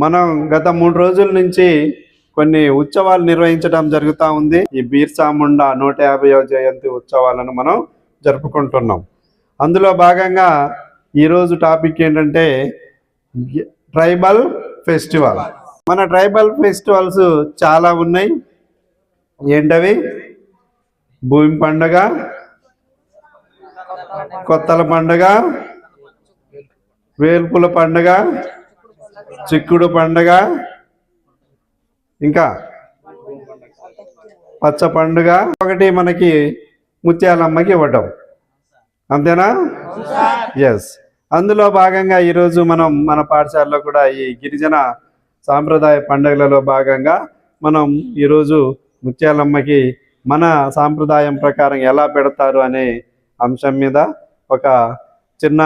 మనం గత మూడు రోజుల నుంచి కొన్ని ఉత్సవాలు నిర్వహించడం జరుగుతూ ఉంది. ఈ బీర్సాముండా నూట యాభైవ జయంతి ఉత్సవాలను మనం జరుపుకుంటున్నాం. అందులో భాగంగా ఈరోజు టాపిక్ ఏంటంటే ట్రైబల్ ఫెస్టివల్. మన ట్రైబల్ ఫెస్టివల్స్ చాలా ఉన్నాయి. ఏంటవి? భూమి పండుగ కొత్తల పండుగ వేల్పుల పండుగ చిక్కుడు పండుగ ఇంకా పచ్చ పండుగ ఒకటి మనకి ముత్యాలమ్మకి ఇవ్వటం. అంతేనా? ఎస్ అందులో భాగంగా ఈరోజు మనం మన పాఠశాలలో కూడా ఈ గిరిజన సాంప్రదాయ పండుగలలో భాగంగా మనం ఈరోజు ముత్యాలమ్మకి మన సాంప్రదాయం ప్రకారం ఎలా పెడతారు అనే అంశం మీద ఒక చిన్న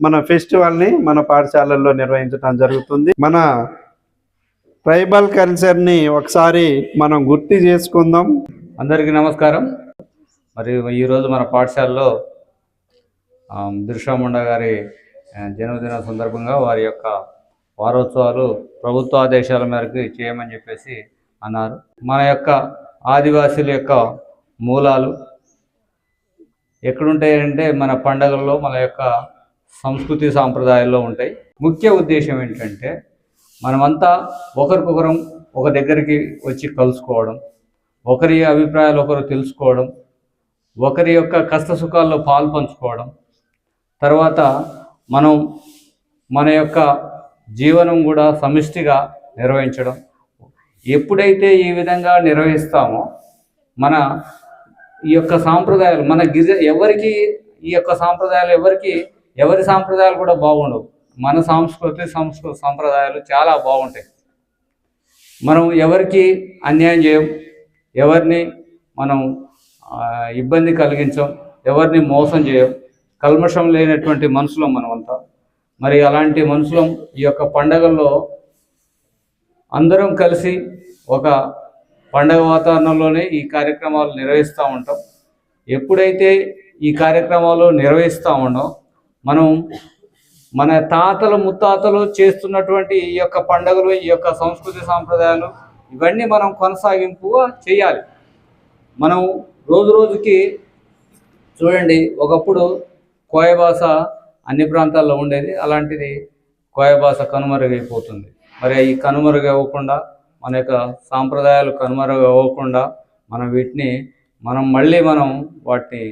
మన ఫెస్టివల్ని మన పాఠశాలల్లో నిర్వహించడం జరుగుతుంది. మన ట్రైబల్ కల్చర్ని ఒకసారి మనం గుర్తు చేసుకుందాం. అందరికీ నమస్కారం. మరి ఈరోజు మన పాఠశాలలో ఆ, గారి జన్మదిన సందర్భంగా వారి యొక్క వారోత్సవాలు ప్రభుత్వ ఆదేశాల మేరకు చేయమని చెప్పేసి అన్నారు. మన యొక్క ఆదివాసీల యొక్క మూలాలు ఎక్కడుంటాయంటే మన పండగల్లో మన యొక్క సంస్కృతి సాంప్రదాయాల్లో ఉంటాయి. ముఖ్య ఉద్దేశం ఏంటంటే మనమంతా ఒకరికొకరం ఒక దగ్గరికి వచ్చి కలుసుకోవడం ఒకరి అభిప్రాయాలు ఒకరు తెలుసుకోవడం ఒకరి యొక్క కష్ట సుఖాల్లో పాలు పంచుకోవడం తర్వాత మనం మన యొక్క జీవనం కూడా సమిష్టిగా నిర్వహించడం. ఎప్పుడైతే ఈ విధంగా నిర్వహిస్తామో మన ఈ యొక్క సాంప్రదాయాలు మన గిరిజ ఎవరికి ఈ యొక్క సాంప్రదాయాలు ఎవరికి ఎవరి సాంప్రదాయాలు కూడా బాగుండవు. మన సంస్కృతి సంస్కృతి సాంప్రదాయాలు చాలా బాగుంటాయి. మనం ఎవరికి అన్యాయం చేయం ఎవరిని మనం ఇబ్బంది కలిగించం ఎవరిని మోసం చేయం కల్మషం లేనటువంటి మనుషులం మనమంతా. మరి అలాంటి మనుషులం ఈ యొక్క పండగల్లో అందరం కలిసి ఒక పండగ వాతావరణంలోనే ఈ కార్యక్రమాలు నిర్వహిస్తూ ఉంటాం. ఎప్పుడైతే ఈ కార్యక్రమాలు నిర్వహిస్తూ ఉన్నాం మనం మన తాతలు ముత్తాతలు చేస్తున్నటువంటి ఈ యొక్క పండుగలు ఈ యొక్క సంస్కృతి సాంప్రదాయాలు ఇవన్నీ మనం కొనసాగింపుగా చేయాలి. మనం రోజు రోజుకి చూడండి ఒకప్పుడు కోయ భాష అన్ని ప్రాంతాల్లో ఉండేది. అలాంటిది కోయ భాష కనుమరుగైపోతుంది. మరి ఈ కనుమరుగవ్వకుండా మన యొక్క సాంప్రదాయాలు కనుమరుగవ్వకుండా మనం వీటిని మనం మళ్ళీ మనం వాటిని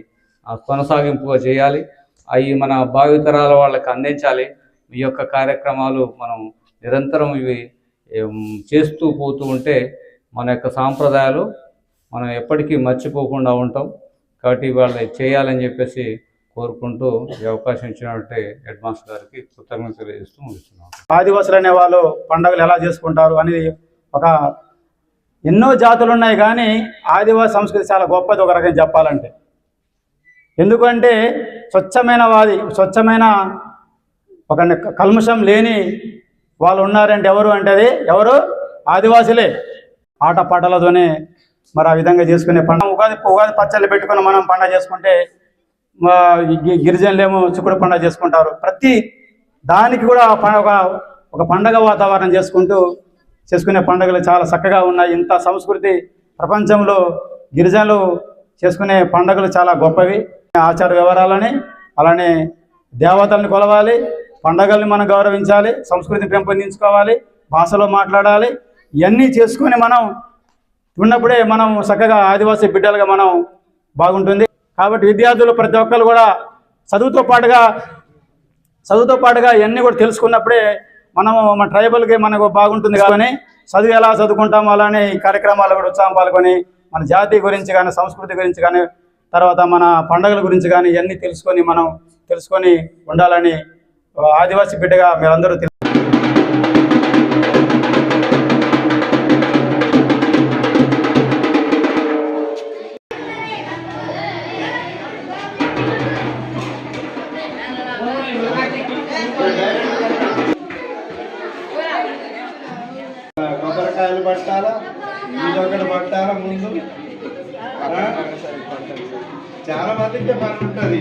కొనసాగింపుగా చేయాలి. అవి మన భావితరాల వాళ్ళకి అందించాలి. ఈ యొక్క కార్యక్రమాలు మనం నిరంతరం ఇవి చేస్తూ పోతూ ఉంటే మన యొక్క సాంప్రదాయాలు మనం ఎప్పటికీ మర్చిపోకుండా ఉంటాం. కాబట్టి వాళ్ళు చేయాలని చెప్పేసి కోరుకుంటూ ఈ అవకాశం ఇచ్చినట్టే హెడ్ మాస్టర్ గారికి కృతజ్ఞతలు తెలియజేస్తూ ముగిస్తున్నాం. ఆదివాసులు అనే వాళ్ళు పండుగలు ఎలా చేసుకుంటారు అనేది ఒక ఎన్నో జాతులు ఉన్నాయి కానీ ఆదివాసి సంస్కృతి చాలా గొప్పది ఒక రకంగా చెప్పాలంటే. ఎందుకంటే స్వచ్ఛమైన వాది స్వచ్ఛమైన ఒక కల్మషం లేని వాళ్ళు ఉన్నారంటే ఎవరు అంటే అది ఎవరు? ఆదివాసులే. ఆట పాటలతోనే మరి ఆ విధంగా చేసుకునే పండుగ ఉగాది ఉగాది పచ్చళ్ళు పెట్టుకుని మనం పండుగ చేసుకుంటే గిరిజనులేమో చిక్కుడు పండుగ చేసుకుంటారు. ప్రతి దానికి కూడా ఆ ఒక ఒక పండగ వాతావరణం చేసుకుంటూ చేసుకునే పండుగలు చాలా చక్కగా ఉన్నాయి. ఇంత సంస్కృతి ప్రపంచంలో గిరిజనులు చేసుకునే పండుగలు చాలా గొప్పవి. ఆచార వివరాలని అలానే దేవతల్ని కొలవాలి పండగల్ని మనం గౌరవించాలి సంస్కృతిని పెంపొందించుకోవాలి భాషలో మాట్లాడాలి ఇవన్నీ చేసుకొని మనం ఉన్నప్పుడే మనం చక్కగా ఆదివాసీ బిడ్డలుగా మనం బాగుంటుంది. కాబట్టి విద్యార్థులు ప్రతి ఒక్కరు కూడా చదువుతో పాటుగా చదువుతో పాటుగా ఇవన్నీ కూడా తెలుసుకున్నప్పుడే మనము మన ట్రైబల్కి మనకు బాగుంటుంది కానీ చదువు ఎలా చదువుకుంటాము అలానే ఈ కార్యక్రమాలు కూడా ఉత్సాహం పాల్గొని మన జాతి గురించి కానీ సంస్కృతి గురించి కానీ తర్వాత మన పండుగల గురించి కానీ ఇవన్నీ తెలుసుకొని మనం తెలుసుకొని ఉండాలని ఆదివాసీ బిడ్డగా మీరందరూ తెలు- కొబ్బరికాయలు పట్టాలా? ఇదొకటి పట్టాలా ముందు? చాలా మందికి పని ఉంటుంది.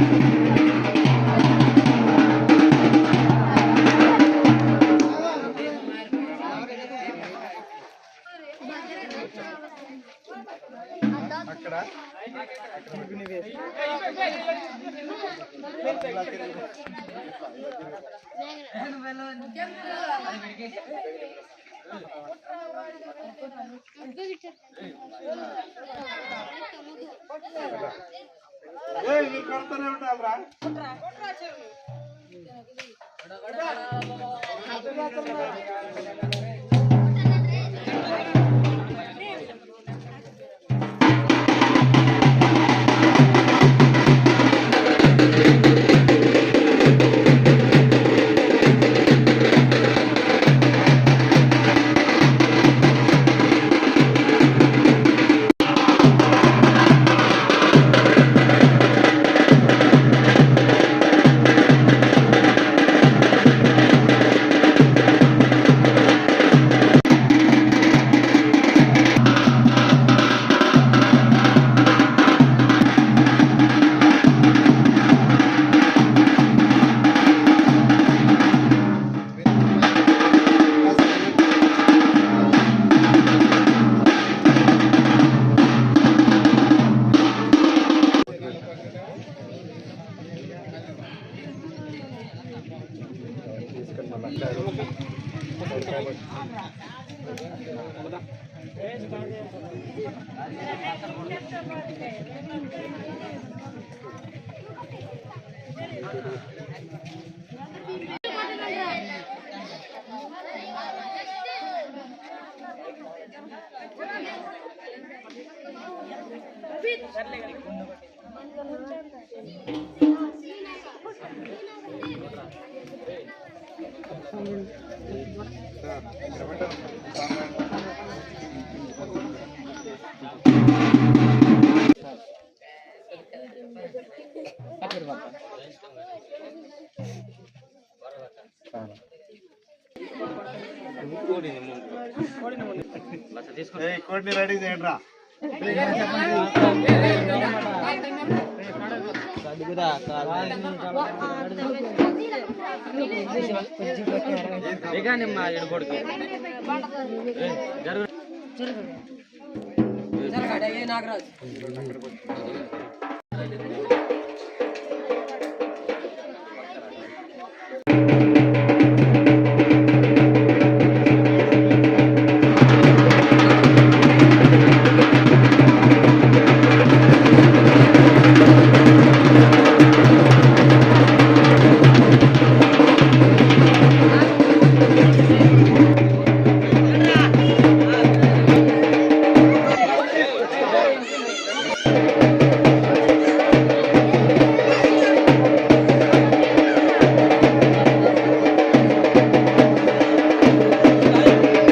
అక్కడ ఏయ్, మీరు కొడుతూనే ఉండాలిరా Gracias. కోడిని రెడీ చేయండి రా నాగరాజు